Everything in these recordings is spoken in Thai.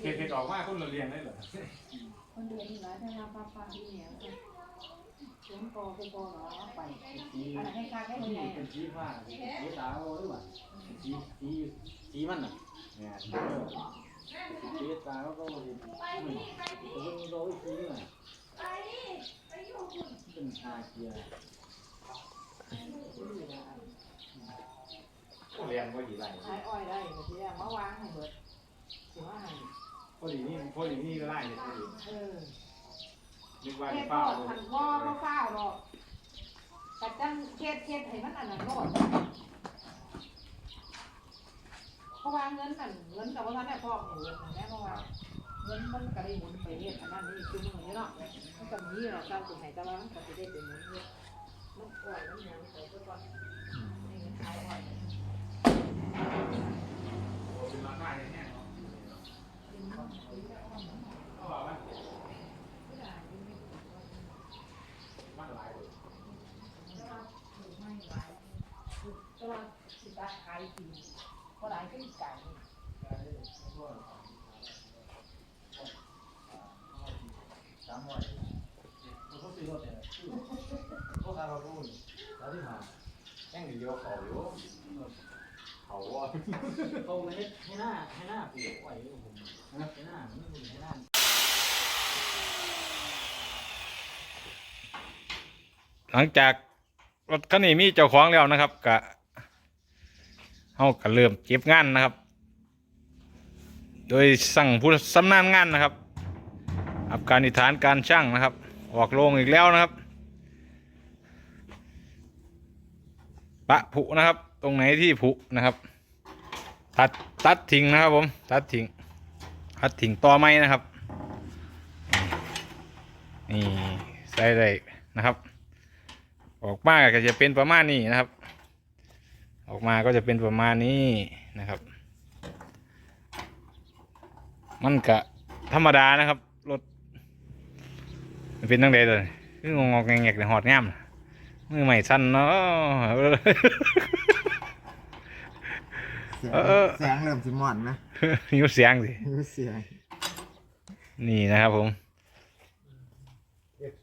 เขตเขตออกมาคนเราเรียนได้เหรอคนเดือนนี่นะถ้าป้าป้าที่เนี่ยสวนกอไปกอเหรอไปอะไรให้ค่าให้ยังไงเป็นสีฟ้าสีตาโอ้หรือเปล่าสีสีสีมันน่ะเนี่ยสีตาเขาก็เลยตัวโดยสีน่ะเป็นชาเกียร์เรียนว่าดีไรขายอ้อยได้เดี๋ยวมาวางให้เบิดถือว่าให้ พอดีนี่พอดีนี่ก็ไล่เลยพอดีเออนึกว่าจะเฝ้าเลยทันว่าก็เฝ้าหรอกแต่จังเฮ็ดเฮ็ดให้มันอันนั้นโลดเพราะว่าเงินนั่นเงินกับว่าท่านได้พอกเงินนั่นแหละเพราะว่าเงินมันก็ได้หมุนไปเฮ็ดอันนั้นนี่คือมันเนาะมันก็มีแหละตามสิให้แต่ว่ามันก็สิได้เป็นหมุนเฮ็ดมันอ้อยมันหยังไปซะก่อนนี่มันขายอ้อย เป็นราคาเนี่ย เขาบอกว่ามันหลายเลยก็ว่าสิตาขายกินก็ได้ก็อีกไก่สามร้อยเขาซื้อรถเนี่ยพวกเราพูดแล้วที่มาแข่งเดียวเขาอยู่ เขาว่าเขาไม่ให้ให้หน้าให้หน้าปลูกไว้ผมให้หน้าไม่เป็นให้หน้าหลังจากรถคันนี้มีเจ้าของแล้วนะครับกะเฮาก็เริ่มเก็บงานนะครับ โดยสั่งผู้สำนานงานนะครับ อับการนิฐานการช่างนะครับ ออกโรงอีกแล้วนะครับ ปะผุนะครับ ตรงไหนที่ผุนะครับ ตัดตัดทิ้งนะครับผม ตัดทิ้งตัดทิ้งต่อไม้นะครับ นี่ใส่ได้นะครับ ออกมาก็จะเป็นประมาณนี้นะครับ ออกมาก็จะเป็นประมาณนี้นะครับ มันกะธรรมดานะครับรถเป็นตั้งใดเลยคืองงๆแงกๆในหอดง่ามมือใหม่สั้นเนาะ เสียงเออ เสียงเริ่มสิมอนนะนิ้วเสียงสิเสียงนี่นะครับผม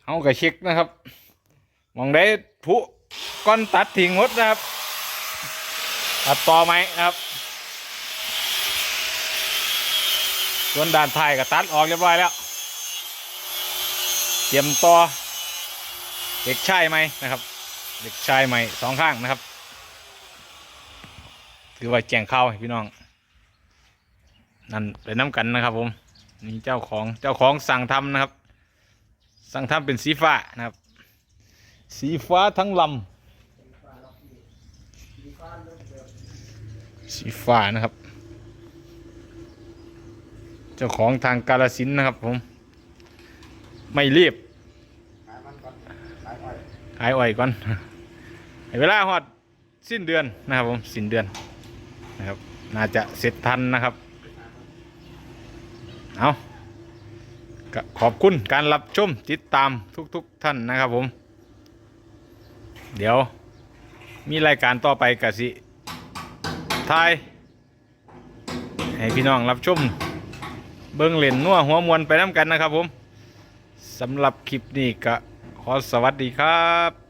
เอากระเช็คนะครับมองได้ผุก้อนตัดทิ้งหมดนะครับ ตัดต่อไหมนะครับ ส่วนด้านท้ายก็ตัดออกเรียบร้อยแล้ว เตรียมต่อเด็กชายไหมนะครับ เด็กชายไหมสองข้างนะครับ ถือว่าแจ้งข่าวให้พี่น้อง นั่นไปน้ำกันนะครับ ผม นี่เจ้าของเจ้าของสั่งทำนะครับ สั่งทำเป็นสีฟ้านะครับ สีฟ้าทั้งลำสีฟ้านะครับ เจ้าของทางกาลสินนะครับ ผม ไม่รีบขายอ่อนขายอ้อยขายอ้อยก่อนเวลาฮอดสิ้นเดือนนะครับผมสิ้นเดือน นะครับ น่าจะเสร็จทันนะครับ เอาขอบคุณการรับชมติดตามทุกๆทท่านนะครับผม เดี๋ยวมีรายการต่อไปกสิทายให้พี่น้องรับชม เบิ้งเล่นนัวหัวมวนไปน้ำกันนะครับผมสำหรับคลิปนี้ก็ขอสวัสดีครับ